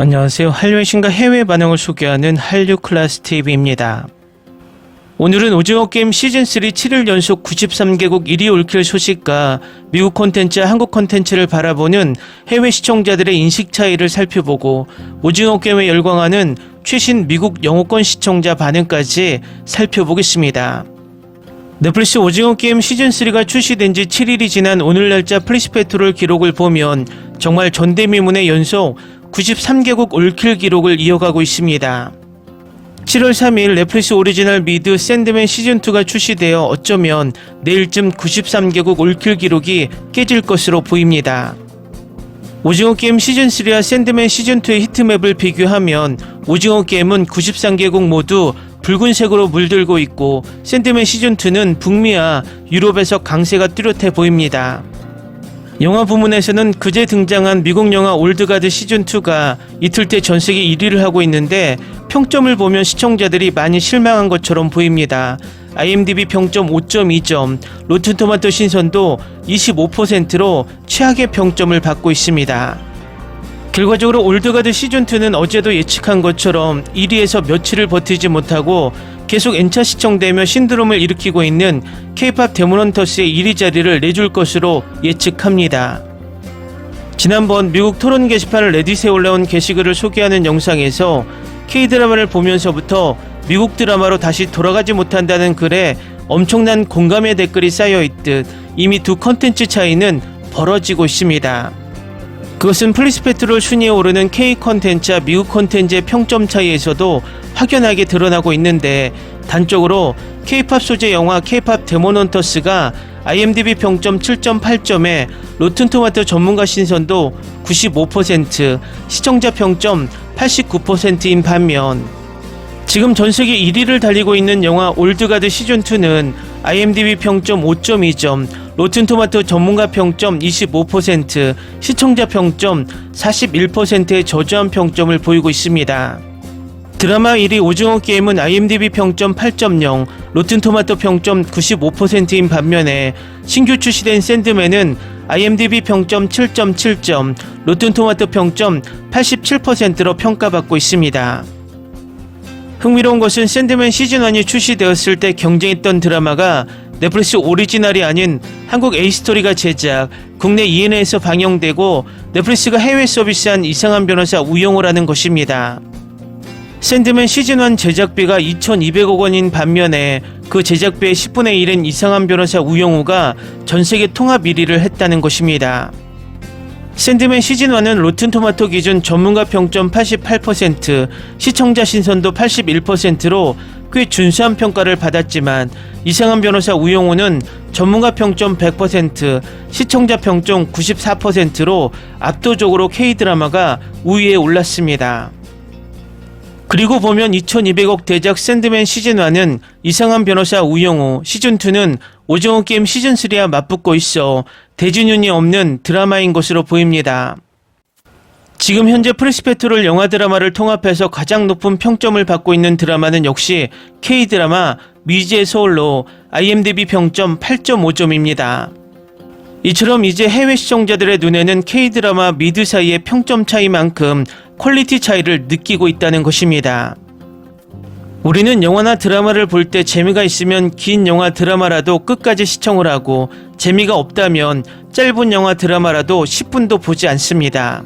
안녕하세요. 한류의 신과 해외 반응을 소개하는 한류 클래스 TV입니다. 오늘은 오징어 게임 시즌 3 7일 연속 93개국 1위 올킬 소식과 미국 콘텐츠와 한국 콘텐츠를 바라보는 해외 시청자들의 인식 차이를 살펴보고 오징어 게임에 열광하는 최신 미국 영어권 시청자 반응까지 살펴보겠습니다. 넷플릭스 오징어 게임 시즌 3가 출시된 지 7일이 지난 오늘 날짜 플리스페트롤 기록을 보면 정말 전대미문의 연속 93개국 올킬 기록을 이어가고 있습니다. 7월 3일 넷플릭스 오리지널 미드 샌드맨 시즌2가 출시되어 어쩌면 내일쯤 93개국 올킬 기록이 깨질 것으로 보입니다. 오징어 게임 시즌3와 샌드맨 시즌2의 히트맵을 비교하면 오징어 게임은 93개국 모두 붉은색으로 물들고 있고 샌드맨 시즌2는 북미와 유럽에서 강세가 뚜렷해 보입니다. 영화 부문에서는 그제 등장한 미국 영화 올드가드 시즌2가 이틀째 전 세계 1위를 하고 있는데 평점을 보면 시청자들이 많이 실망한 것처럼 보입니다. IMDb 평점 5.2점, 로튼토마토 신선도 25%로 최악의 평점을 받고 있습니다. 결과적으로 올드가드 시즌2는 어제도 예측한 것처럼 1위에서 며칠을 버티지 못하고 계속 N차 시청되며 신드롬을 일으키고 있는 K-팝 데모넌터스의 1위 자리를 내줄 것으로 예측합니다. 지난번 미국 토론 게시판 레딧에 올라온 게시글을 소개하는 영상에서 K-드라마를 보면서부터 미국 드라마로 다시 돌아가지 못한다는 글에 엄청난 공감의 댓글이 쌓여 있듯 이미 두 컨텐츠 차이는 벌어지고 있습니다. 그것은 플리스페트롤 순위에 오르는 K 컨텐츠와 미국 컨텐츠의 평점 차이에서도 확연하게 드러나고 있는데 단적으로 K-팝 소재 영화 K-팝 데모넌터스가 IMDb 평점 7.8점에 로튼토마토 전문가 신선도 95%, 시청자 평점 89%인 반면 지금 전 세계 1위를 달리고 있는 영화 올드가드 시즌 2는 IMDb 평점 5.2점, 로튼토마토 전문가 평점 25%, 시청자 평점 41%의 저조한 평점을 보이고 있습니다. 드라마 1위 오징어 게임은 IMDb 평점 8.0, 로튼토마토 평점 95%인 반면에 신규 출시된 샌드맨은 IMDb 평점 7.7점, 로튼토마토 평점 87%로 평가받고 있습니다. 흥미로운 것은 샌드맨 시즌1이 출시되었을 때 경쟁했던 드라마가 넷플릭스 오리지널이 아닌 한국 A스토리가 제작, 국내 ENA에서 방영되고 넷플릭스가 해외 서비스한 이상한 변호사 우영우라는 것입니다. 샌드맨 시즌1 제작비가 2,200억 원인 반면에 그 제작비의 10분의 1인 이상한 변호사 우영우가 전 세계 통합 1위를 했다는 것입니다. 샌드맨 시즌1은 로튼토마토 기준 전문가 평점 88%, 시청자 신선도 81%로 꽤 준수한 평가를 받았지만 이상한 변호사 우영우는 전문가 평점 100%, 시청자 평점 94%로 압도적으로 K-드라마가 우위에 올랐습니다. 그리고 보면 2200억 대작 샌드맨 시즌1은 이상한 변호사 우영우, 시즌2는 오징어 게임 시즌3와 맞붙고 있어 대진윤이 없는 드라마인 것으로 보입니다. 지금 현재 프레스페트롤 영화 드라마를 통합해서 가장 높은 평점을 받고 있는 드라마는 역시 K-드라마 미지의 서울로 IMDb 평점 8.5점입니다. 이처럼 이제 해외 시청자들의 눈에는 K-드라마 미드 사이의 평점 차이만큼 퀄리티 차이를 느끼고 있다는 것입니다. 우리는 영화나 드라마를 볼 때 재미가 있으면 긴 영화 드라마라도 끝까지 시청을 하고 재미가 없다면 짧은 영화 드라마라도 10분도 보지 않습니다.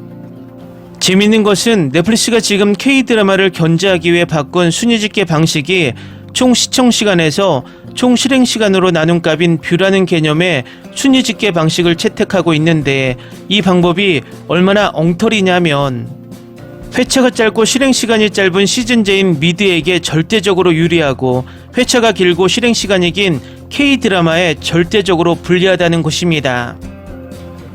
재밌는 것은 넷플릭스가 지금 K-드라마를 견제하기 위해 바꾼 순위 집계 방식이 총 시청 시간에서 총 실행 시간으로 나눈 값인 뷰라는 개념의 순위 집계 방식을 채택하고 있는데 이 방법이 얼마나 엉터리냐면 회차가 짧고 실행 시간이 짧은 시즌제인 미드에게 절대적으로 유리하고 회차가 길고 실행 시간이 긴 K 드라마에 절대적으로 불리하다는 것입니다.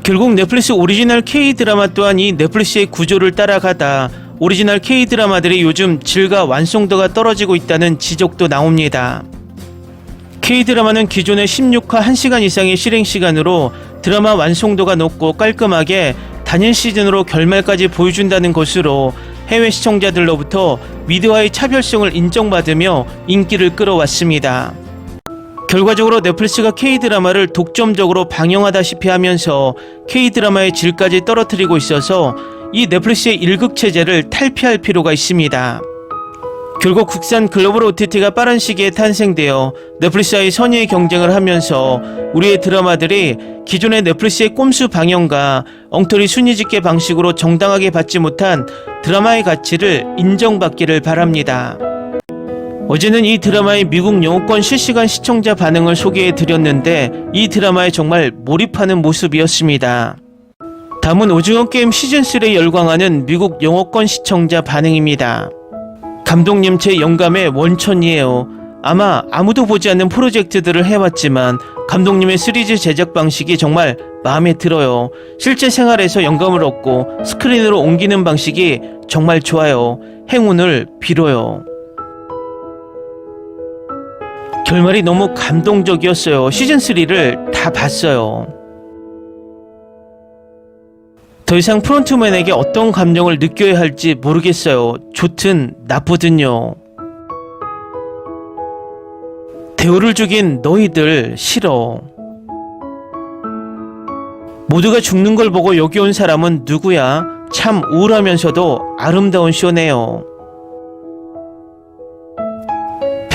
결국 넷플릭스 오리지널 K 드라마 또한 이 넷플릭스의 구조를 따라가다 오리지널 K 드라마들이 요즘 질과 완성도가 떨어지고 있다는 지적도 나옵니다. K 드라마는 기존의 16화 1시간 이상의 실행 시간으로 드라마 완성도가 높고 깔끔하게 단일 시즌으로 결말까지 보여준다는 것으로 해외 시청자들로부터 미드와의 차별성을 인정받으며 인기를 끌어왔습니다. 결과적으로 넷플릭스가 K-드라마를 독점적으로 방영하다시피 하면서 K-드라마의 질까지 떨어뜨리고 있어서 이 넷플릭스의 1극 체제를 탈피할 필요가 있습니다. 결국 국산 글로벌 OTT가 빠른 시기에 탄생되어 넷플릭스와의 선의의 경쟁을 하면서 우리의 드라마들이 기존의 넷플릭스의 꼼수 방영과 엉터리 순위 집계 방식으로 정당하게 받지 못한 드라마의 가치를 인정받기를 바랍니다. 어제는 이 드라마의 미국 영어권 실시간 시청자 반응을 소개해 드렸는데 이 드라마에 정말 몰입하는 모습이었습니다. 다음은 오징어 게임 시즌3에 열광하는 미국 영어권 시청자 반응입니다. 감독님 제 영감의 원천이에요. 아마 아무도 보지 않는 프로젝트들을 해왔지만 감독님의 시리즈 제작 방식이 정말 마음에 들어요. 실제 생활에서 영감을 얻고 스크린으로 옮기는 방식이 정말 좋아요. 행운을 빌어요. 결말이 너무 감동적이었어요. 시즌3를 다 봤어요. 더 이상 프론트맨에게 어떤 감정을 느껴야 할지 모르겠어요. 좋든 나쁘든요. 대우를 죽인 너희들 싫어. 모두가 죽는 걸 보고 여기 온 사람은 누구야? 참 우울하면서도 아름다운 쇼네요.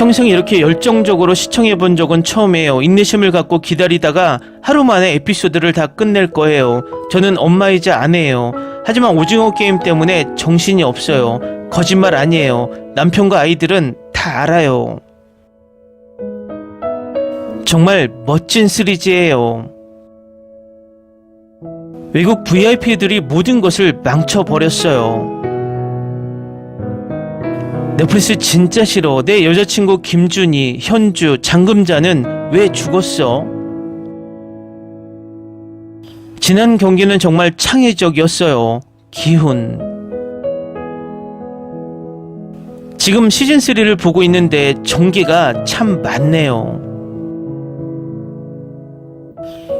평생 이렇게 열정적으로 시청해 본 적은 처음이에요. 인내심을 갖고 기다리다가 하루 만에 에피소드를 다 끝낼 거예요. 저는 엄마이자 아내예요. 하지만 오징어 게임 때문에 정신이 없어요. 거짓말 아니에요. 남편과 아이들은 다 알아요. 정말 멋진 시리즈예요. 외국 VIP들이 모든 것을 망쳐버렸어요. 넷플릭스 진짜 싫어. 내 여자친구 김준희, 현주, 장금자는 왜 죽었어? 지난 경기는 정말 창의적이었어요. 기훈. 지금 시즌3를 보고 있는데 전개가 참 많네요.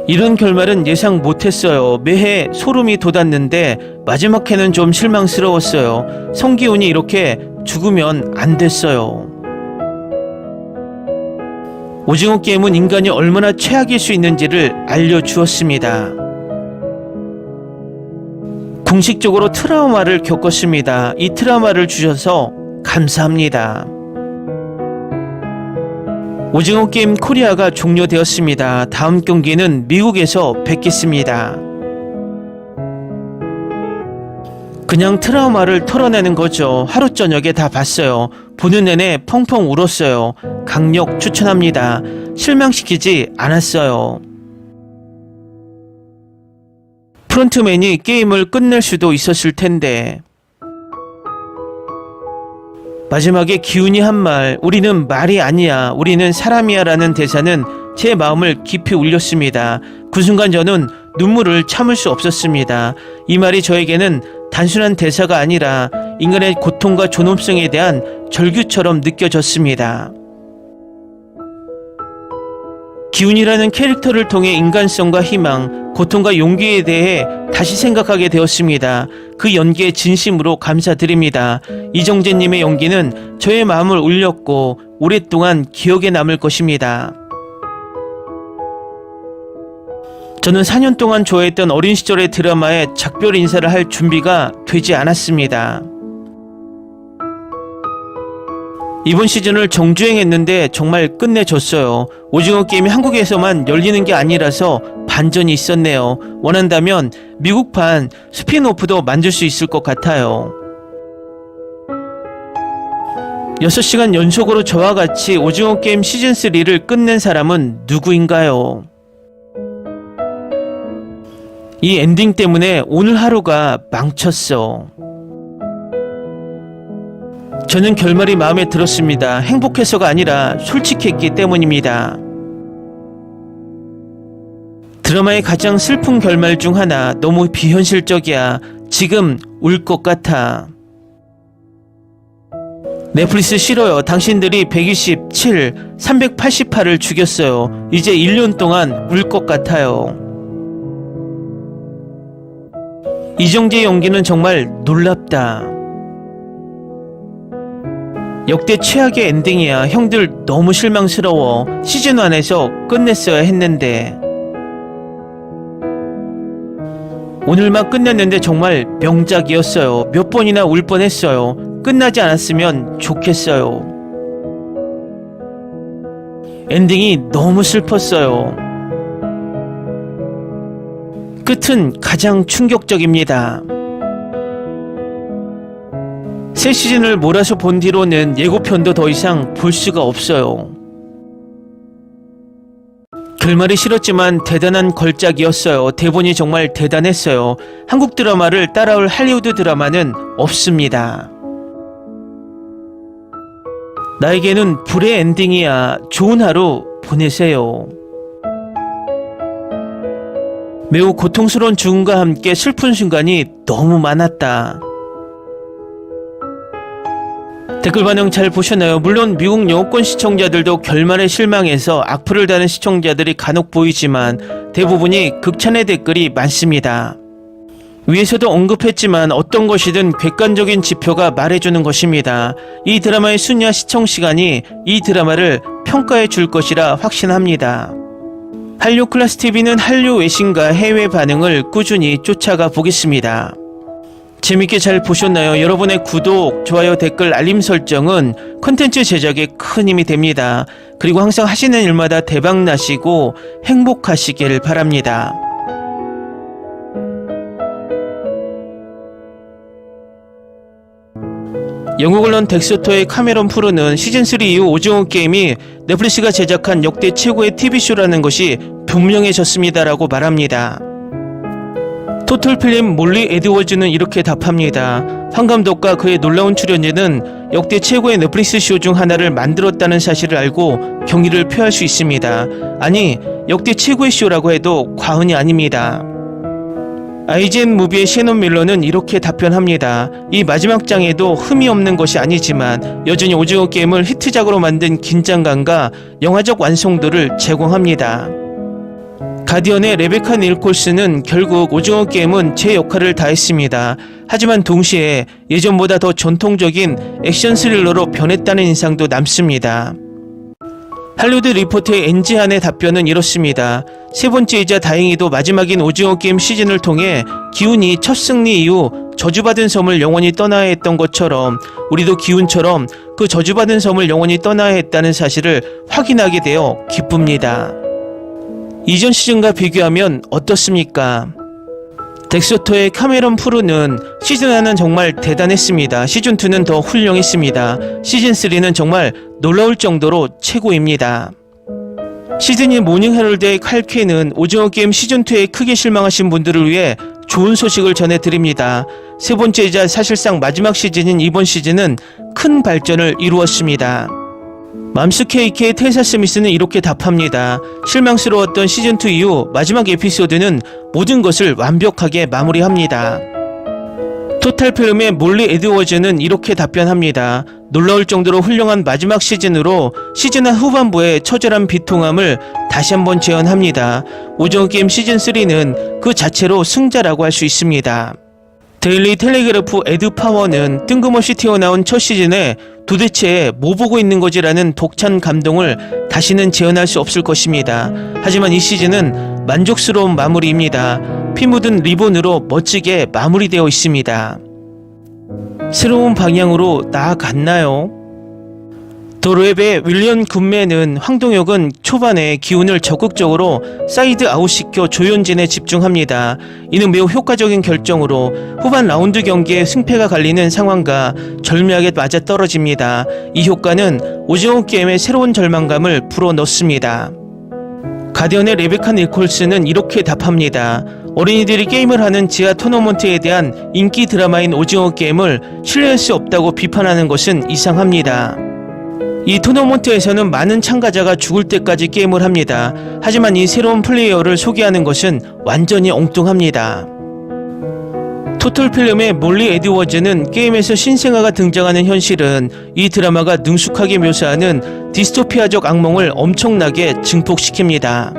이런 결말은 예상 못했어요. 매해 소름이 돋았는데 마지막 해는 좀 실망스러웠어요. 성기훈이 이렇게 죽으면 안 됐어요. 오징어 게임은 인간이 얼마나 최악일 수 있는지를 알려주었습니다. 공식적으로 트라우마를 겪었습니다. 이 트라우마를 주셔서 감사합니다. 오징어 게임 코리아가 종료되었습니다. 다음 경기는 미국에서 뵙겠습니다. 그냥 트라우마를 털어내는 거죠. 하루 저녁에 다 봤어요. 보는 내내 펑펑 울었어요. 강력 추천합니다. 실망시키지 않았어요. 프론트맨이 게임을 끝낼 수도 있었을 텐데. 마지막에 기훈이 한 말, 우리는 말이 아니야, 우리는 사람이야 라는 대사는 제 마음을 깊이 울렸습니다. 그 순간 저는 눈물을 참을 수 없었습니다. 이 말이 저에게는 단순한 대사가 아니라 인간의 고통과 존엄성에 대한 절규처럼 느껴졌습니다. 기훈이라는 캐릭터를 통해 인간성과 희망, 고통과 용기에 대해 다시 생각하게 되었습니다. 그 연기에 진심으로 감사드립니다. 이정재님의 연기는 저의 마음을 울렸고 오랫동안 기억에 남을 것입니다. 저는 4년 동안 좋아했던 어린 시절의 드라마에 작별 인사를 할 준비가 되지 않았습니다. 이번 시즌을 정주행했는데 정말 끝내줬어요. 오징어 게임이 한국에서만 열리는 게 아니라서 반전이 있었네요. 원한다면 미국판 스피노프도 만들 수 있을 것 같아요. 6시간 연속으로 저와 같이 오징어 게임 시즌3를 끝낸 사람은 누구인가요? 이 엔딩 때문에 오늘 하루가 망쳤어. 저는 결말이 마음에 들었습니다. 행복해서가 아니라 솔직했기 때문입니다. 드라마의 가장 슬픈 결말 중 하나 너무 비현실적이야. 지금 울 것 같아. 넷플릭스 싫어요. 당신들이 127, 388을 죽였어요. 이제 1년 동안 울 것 같아요. 이정재 연기는 정말 놀랍다. 역대 최악의 엔딩이야. 형들 너무 실망스러워. 시즌 1에서 끝냈어야 했는데. 오늘만 끝냈는데 정말 명작이었어요. 몇 번이나 울 뻔했어요. 끝나지 않았으면 좋겠어요. 엔딩이 너무 슬펐어요. 끝은 가장 충격적입니다. 새 시즌을 몰아서 본 뒤로는 예고편도 더 이상 볼 수가 없어요. 결말이 싫었지만 대단한 걸작이었어요. 대본이 정말 대단했어요. 한국 드라마를 따라올 할리우드 드라마는 없습니다. 나에게는 불의 엔딩이야. 좋은 하루 보내세요. 매우 고통스러운 죽음과 함께 슬픈 순간이 너무 많았다. 댓글 반응 잘 보셨나요? 물론 미국 영어권 시청자들도 결말에 실망해서 악플을 다는 시청자들이 간혹 보이지만 대부분이 극찬의 댓글이 많습니다. 위에서도 언급했지만 어떤 것이든 객관적인 지표가 말해주는 것입니다. 이 드라마의 순위와 시청 시간이 이 드라마를 평가해 줄 것이라 확신합니다. 한류 클래스 TV는 한류 외신과 해외 반응을 꾸준히 쫓아가 보겠습니다. 재밌게 잘 보셨나요? 여러분의 구독, 좋아요, 댓글, 알림 설정은 컨텐츠 제작에 큰 힘이 됩니다. 그리고 항상 하시는 일마다 대박 나시고 행복하시길 바랍니다. 영국 언론 덱스터의 카메론 프로는 시즌3 이후 오징어 게임이 넷플릭스가 제작한 역대 최고의 TV쇼라는 것이 분명해졌습니다라고 말합니다. 토틀필름 몰리 에드워즈는 이렇게 답합니다. 황 감독과 그의 놀라운 출연진은 역대 최고의 넷플릭스 쇼 중 하나를 만들었다는 사실을 알고 경의를 표할 수 있습니다. 아니, 역대 최고의 쇼라고 해도 과언이 아닙니다. 아이젠 무비의 셰논 밀러는 이렇게 답변합니다. 이 마지막 장에도 흠이 없는 것이 아니지만 여전히 오징어 게임을 히트작으로 만든 긴장감과 영화적 완성도를 제공합니다. 가디언의 레베카 닐콜스는 결국 오징어 게임은 제 역할을 다했습니다. 하지만 동시에 예전보다 더 전통적인 액션 스릴러로 변했다는 인상도 남습니다. 할리우드 리포트의 엔지한의 답변은 이렇습니다. 세 번째이자 다행히도 마지막인 오징어 게임 시즌을 통해 기운이 첫 승리 이후 저주받은 섬을 영원히 떠나야 했던 것처럼 우리도 기운처럼 그 저주받은 섬을 영원히 떠나야 했다는 사실을 확인하게 되어 기쁩니다. 이전 시즌과 비교하면 어떻습니까? 덱소터의 카메론 프루는 시즌 1은 정말 대단했습니다. 시즌 2는 더 훌륭했습니다. 시즌 3는 정말 놀라울 정도로 최고입니다. 시드니 모닝 헤럴드의 칼케는 오징어 게임 시즌 2에 크게 실망하신 분들을 위해 좋은 소식을 전해드립니다. 세 번째이자 사실상 마지막 시즌인 이번 시즌은 큰 발전을 이루었습니다. 맘스 케이크의 테사 스미스는 이렇게 답합니다. 실망스러웠던 시즌2 이후 마지막 에피소드는 모든 것을 완벽하게 마무리합니다. 토탈 필름의 몰리 에드워즈는 이렇게 답변합니다. 놀라울 정도로 훌륭한 마지막 시즌으로 시즌 한 후반부의 처절한 비통함을 다시 한번 재현합니다. 오징어 게임 시즌 3는 그 자체로 승자라고 할 수 있습니다. 데일리 텔레그래프 에드 파워는 뜬금없이 튀어나온 첫 시즌에 도대체 뭐 보고 있는 거지라는 독찬 감동을 다시는 재현할 수 없을 것입니다. 하지만 이 시즌은 만족스러운 마무리입니다. 피 묻은 리본으로 멋지게 마무리되어 있습니다. 새로운 방향으로 나아갔나요? 도로앱의 윌리엄 군맨은 황동혁은 초반에 기운을 적극적으로 사이드 아웃시켜 조현진에 집중합니다. 이는 매우 효과적인 결정으로 후반 라운드 경기에 승패가 갈리는 상황과 절묘하게 맞아 떨어집니다. 이 효과는 오징어 게임의 새로운 절망감을 불어넣습니다. 가디언의 레베카 니콜스는 이렇게 답합니다. 어린이들이 게임을 하는 지하 토너먼트에 대한 인기 드라마인 오징어 게임을 신뢰할 수 없다고 비판하는 것은 이상합니다. 이 토너먼트에서는 많은 참가자가 죽을 때까지 게임을 합니다. 하지만 이 새로운 플레이어를 소개하는 것은 완전히 엉뚱합니다. 토틀 필름의 몰리 에드워즈는 게임에서 신생아가 등장하는 현실은 이 드라마가 능숙하게 묘사하는 디스토피아적 악몽을 엄청나게 증폭시킵니다.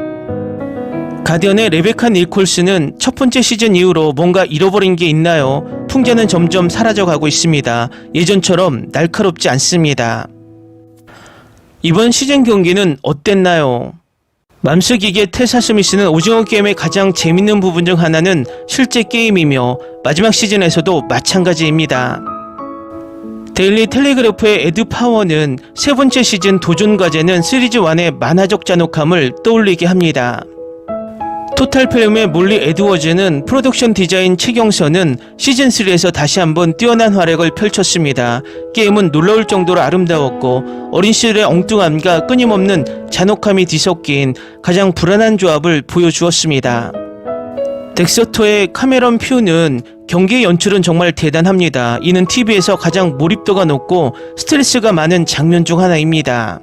가디언의 레베카 닐콜스는 첫 번째 시즌 이후로 뭔가 잃어버린 게 있나요? 풍자는 점점 사라져가고 있습니다. 예전처럼 날카롭지 않습니다. 이번 시즌 경기는 어땠나요? 맘스기계 테사 스미스는 오징어 게임의 가장 재밌는 부분 중 하나는 실제 게임이며 마지막 시즌에서도 마찬가지입니다. 데일리 텔레그래프의 에드 파워는 세 번째 시즌 도전 과제는 시리즈 1의 만화적 잔혹함을 떠올리게 합니다. 토탈 필름의 몰리 에드워즈는 프로덕션 디자인 최경선은 시즌3에서 다시 한번 뛰어난 활약을 펼쳤습니다. 게임은 놀라울 정도로 아름다웠고 어린 시절의 엉뚱함과 끊임없는 잔혹함이 뒤섞인 가장 불안한 조합을 보여주었습니다. 덱서터의 카메론 퓨는 경기의 연출은 정말 대단합니다. 이는 TV에서 가장 몰입도가 높고 스트레스가 많은 장면 중 하나입니다.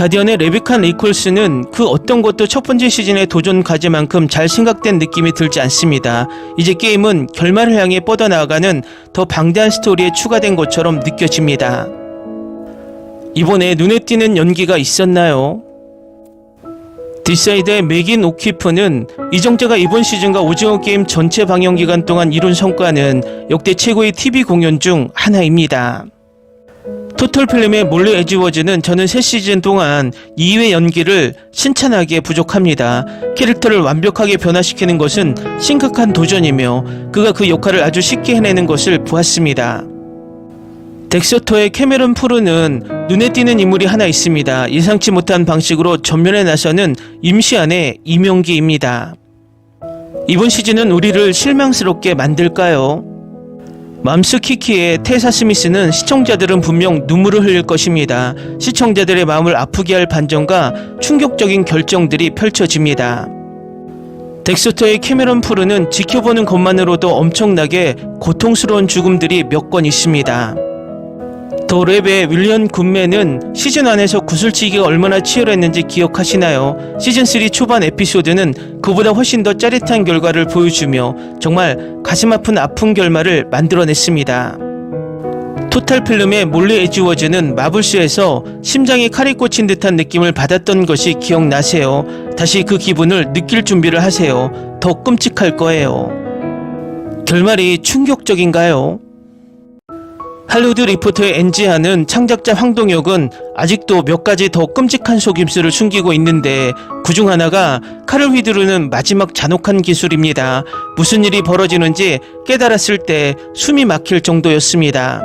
가디언의 레비칸 리콜스는 그 어떤 것도 첫 번째 시즌의 도전 과제만큼 잘 생각된 느낌이 들지 않습니다. 이제 게임은 결말을 향해 뻗어나가는 더 방대한 스토리에 추가된 것처럼 느껴집니다. 이번에 눈에 띄는 연기가 있었나요? 디사이드의 맥인 오키프는 이정재가 이번 시즌과 오징어 게임 전체 방영 기간 동안 이룬 성과는 역대 최고의 TV 공연 중 하나입니다. 토털 필름의 몰리 에지워즈는 저는 새 시즌 동안 2회 연기를 신찬하기에 부족합니다. 캐릭터를 완벽하게 변화시키는 것은 심각한 도전이며 그가 그 역할을 아주 쉽게 해내는 것을 보았습니다. 덱서터의 캐메론 프루는 눈에 띄는 인물이 하나 있습니다. 예상치 못한 방식으로 전면에 나서는 임시안의 이명기입니다. 이번 시즌은 우리를 실망스럽게 만들까요? 맘스 키키의 테사 스미스는 시청자들은 분명 눈물을 흘릴 것입니다. 시청자들의 마음을 아프게 할 반전과 충격적인 결정들이 펼쳐집니다. 덱스터의 캐메론 프루는 지켜보는 것만으로도 엄청나게 고통스러운 죽음들이 몇 건 있습니다. 더 랩의 윌리엄 굿맨은 시즌 1에서 구슬치기가 얼마나 치열했는지 기억하시나요? 시즌 3 초반 에피소드는 그보다 훨씬 더 짜릿한 결과를 보여주며 정말 가슴 아픈 아픈 결말을 만들어냈습니다. 토탈 필름의 몰리 에지워즈는 마블쇼에서 심장에 칼이 꽂힌 듯한 느낌을 받았던 것이 기억나세요. 다시 그 기분을 느낄 준비를 하세요. 더 끔찍할 거예요. 결말이 충격적인가요? 할리우드 리포터의 엔지하는 창작자 황동혁은 아직도 몇 가지 더 끔찍한 속임수를 숨기고 있는데 그중 하나가 칼을 휘두르는 마지막 잔혹한 기술입니다. 무슨 일이 벌어지는지 깨달았을 때 숨이 막힐 정도였습니다.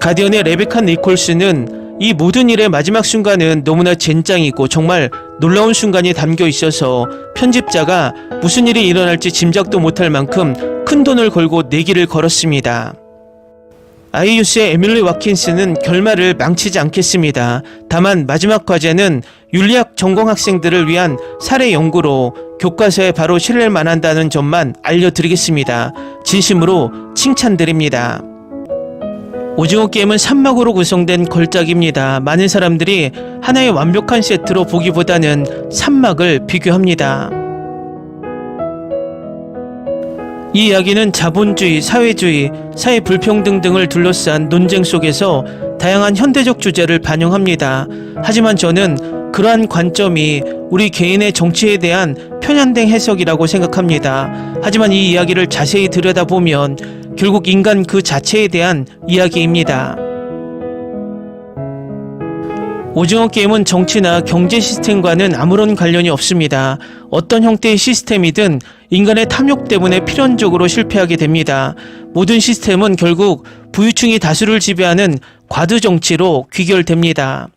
가디언의 레베카 니콜스는 이 모든 일의 마지막 순간은 너무나 젠장이고 정말 놀라운 순간이 담겨 있어서 편집자가 무슨 일이 일어날지 짐작도 못할 만큼 큰 돈을 걸고 내기를 걸었습니다. 아이유스의 에밀리 와킨스는 결말을 망치지 않겠습니다. 다만 마지막 과제는 윤리학 전공 학생들을 위한 사례 연구로 교과서에 바로 실릴 만한다는 점만 알려드리겠습니다. 진심으로 칭찬드립니다. 오징어 게임은 산막으로 구성된 걸작입니다. 많은 사람들이 하나의 완벽한 세트로 보기보다는 산막을 비교합니다. 이 이야기는 자본주의, 사회주의, 사회 불평등 등을 둘러싼 논쟁 속에서 다양한 현대적 주제를 반영합니다. 하지만 저는 그러한 관점이 우리 개인의 정치에 대한 편향된 해석이라고 생각합니다. 하지만 이 이야기를 자세히 들여다보면 결국 인간 그 자체에 대한 이야기입니다. 오징어 게임은 정치나 경제 시스템과는 아무런 관련이 없습니다. 어떤 형태의 시스템이든 인간의 탐욕 때문에 필연적으로 실패하게 됩니다. 모든 시스템은 결국 부유층이 다수를 지배하는 과도 정치로 귀결됩니다.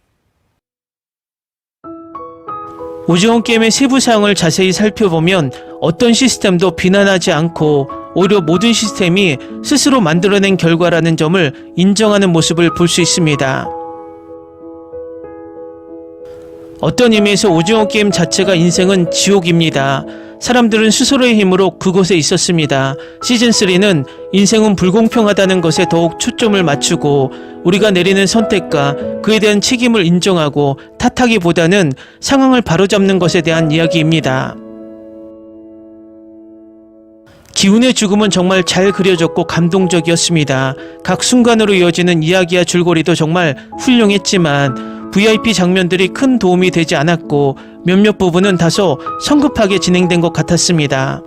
오징어 게임의 세부 사항을 자세히 살펴보면 어떤 시스템도 비난하지 않고 오히려 모든 시스템이 스스로 만들어낸 결과라는 점을 인정하는 모습을 볼 수 있습니다. 어떤 의미에서 오징어 게임 자체가 인생은 지옥입니다. 사람들은 스스로의 힘으로 그곳에 있었습니다. 시즌3는 인생은 불공평하다는 것에 더욱 초점을 맞추고 우리가 내리는 선택과 그에 대한 책임을 인정하고 탓하기보다는 상황을 바로잡는 것에 대한 이야기입니다. 기운의 죽음은 정말 잘 그려졌고 감동적이었습니다. 각 순간으로 이어지는 이야기와 줄거리도 정말 훌륭했지만 VIP 장면들이 큰 도움이 되지 않았고 몇몇 부분은 다소 성급하게 진행된 것 같았습니다.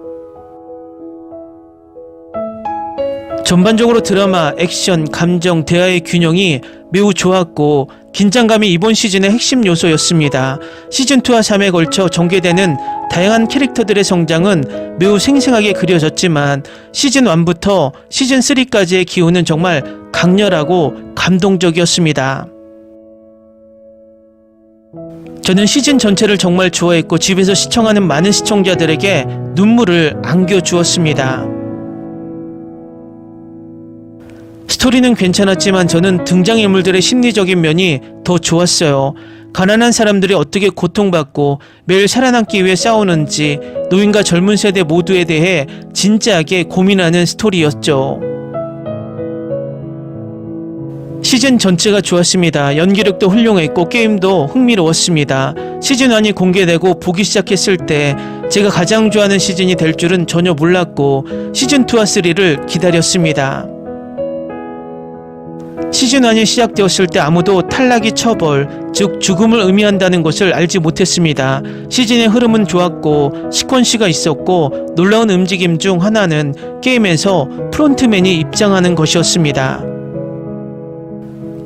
전반적으로 드라마, 액션, 감정, 대화의 균형이 매우 좋았고 긴장감이 이번 시즌의 핵심 요소였습니다. 시즌2와 3에 걸쳐 전개되는 다양한 캐릭터들의 성장은 매우 생생하게 그려졌지만 시즌1부터 시즌3까지의 기운은 정말 강렬하고 감동적이었습니다. 저는 시즌 전체를 정말 좋아했고 집에서 시청하는 많은 시청자들에게 눈물을 안겨주었습니다. 스토리는 괜찮았지만 저는 등장인물들의 심리적인 면이 더 좋았어요. 가난한 사람들이 어떻게 고통받고 매일 살아남기 위해 싸우는지 노인과 젊은 세대 모두에 대해 진지하게 고민하는 스토리였죠. 시즌 전체가 좋았습니다. 연기력도 훌륭했고 게임도 흥미로웠습니다. 시즌 1이 공개되고 보기 시작했을 때 제가 가장 좋아하는 시즌이 될 줄은 전혀 몰랐고 시즌 2와 3를 기다렸습니다. 시즌 1이 시작되었을 때 아무도 탈락이 처벌, 즉 죽음을 의미한다는 것을 알지 못했습니다. 시즌의 흐름은 좋았고 시퀀시가 있었고 놀라운 움직임 중 하나는 게임에서 프론트맨이 입장하는 것이었습니다.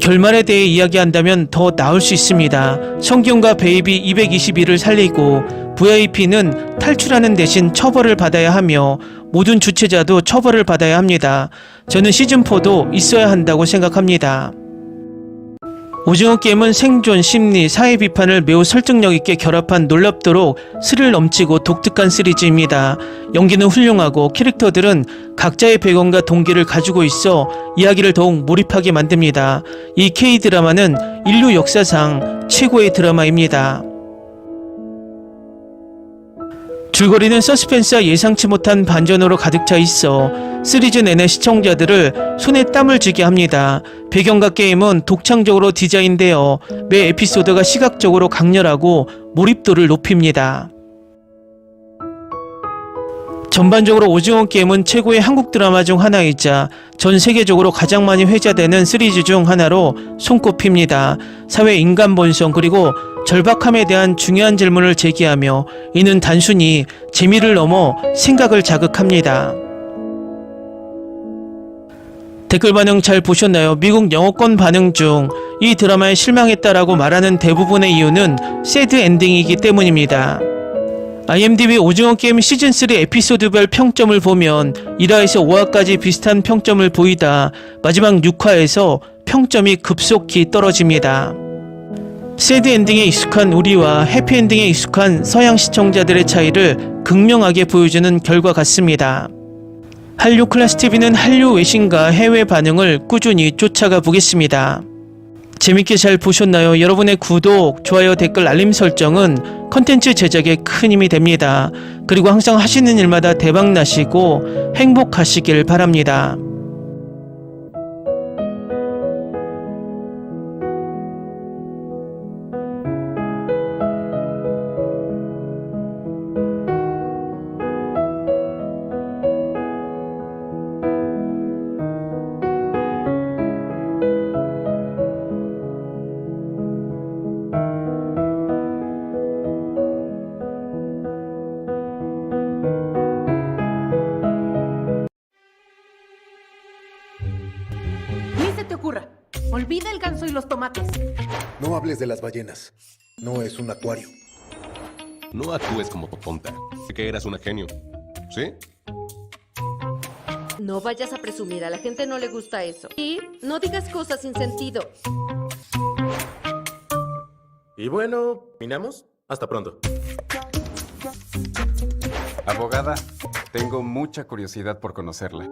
결말에 대해 이야기한다면 더 나을 수 있습니다. 성균과 베이비 221을 살리고 VIP는 탈출하는 대신 처벌을 받아야 하며 모든 주체자도 처벌을 받아야 합니다. 저는 시즌4도 있어야 한다고 생각합니다. 오징어 게임은 생존, 심리, 사회 비판을 매우 설득력 있게 결합한 놀랍도록 스릴 넘치고 독특한 시리즈입니다. 연기는 훌륭하고 캐릭터들은 각자의 배경과 동기를 가지고 있어 이야기를 더욱 몰입하게 만듭니다. 이 K-드라마는 인류 역사상 최고의 드라마입니다. 줄거리는 서스펜스와 예상치 못한 반전으로 가득 차 있어 시리즈 내내 시청자들을 손에 땀을 쥐게 합니다. 배경과 게임은 독창적으로 디자인되어 매 에피소드가 시각적으로 강렬하고 몰입도를 높입니다. 전반적으로 오징어 게임은 최고의 한국 드라마 중 하나이자 전 세계적으로 가장 많이 회자되는 시리즈 중 하나로 손꼽힙니다. 사회 인간 본성 그리고 절박함에 대한 중요한 질문을 제기하며 이는 단순히 재미를 넘어 생각을 자극합니다. 댓글 반응 잘 보셨나요? 미국 영어권 반응 중 이 드라마에 실망했다라고 말하는 대부분의 이유는 새드 엔딩이기 때문입니다. IMDb 오징어 게임 시즌 3 에피소드별 평점을 보면 1화에서 5화까지 비슷한 평점을 보이다 마지막 6화에서 평점이 급속히 떨어집니다. 새드 엔딩에 익숙한 우리와 해피엔딩에 익숙한 서양 시청자들의 차이를 극명하게 보여주는 결과 같습니다. 한류 클래스 TV는 한류 외신과 해외 반응을 꾸준히 쫓아가 보겠습니다. 재밌게 잘 보셨나요? 여러분의 구독, 좋아요, 댓글, 알림 설정은 컨텐츠 제작에 큰 힘이 됩니다. 그리고 항상 하시는 일마다 대박 나시고 행복하시길 바랍니다. Olvida el ganso y los tomates. No hables de las ballenas. No es un acuario. No actúes como tonta. Que eras una genio. ¿Sí? No vayas a presumir, a la gente no le gusta eso. Y no digas cosas sin sentido. Y bueno, ¿terminamos? Hasta pronto. Abogada, tengo mucha curiosidad por conocerla.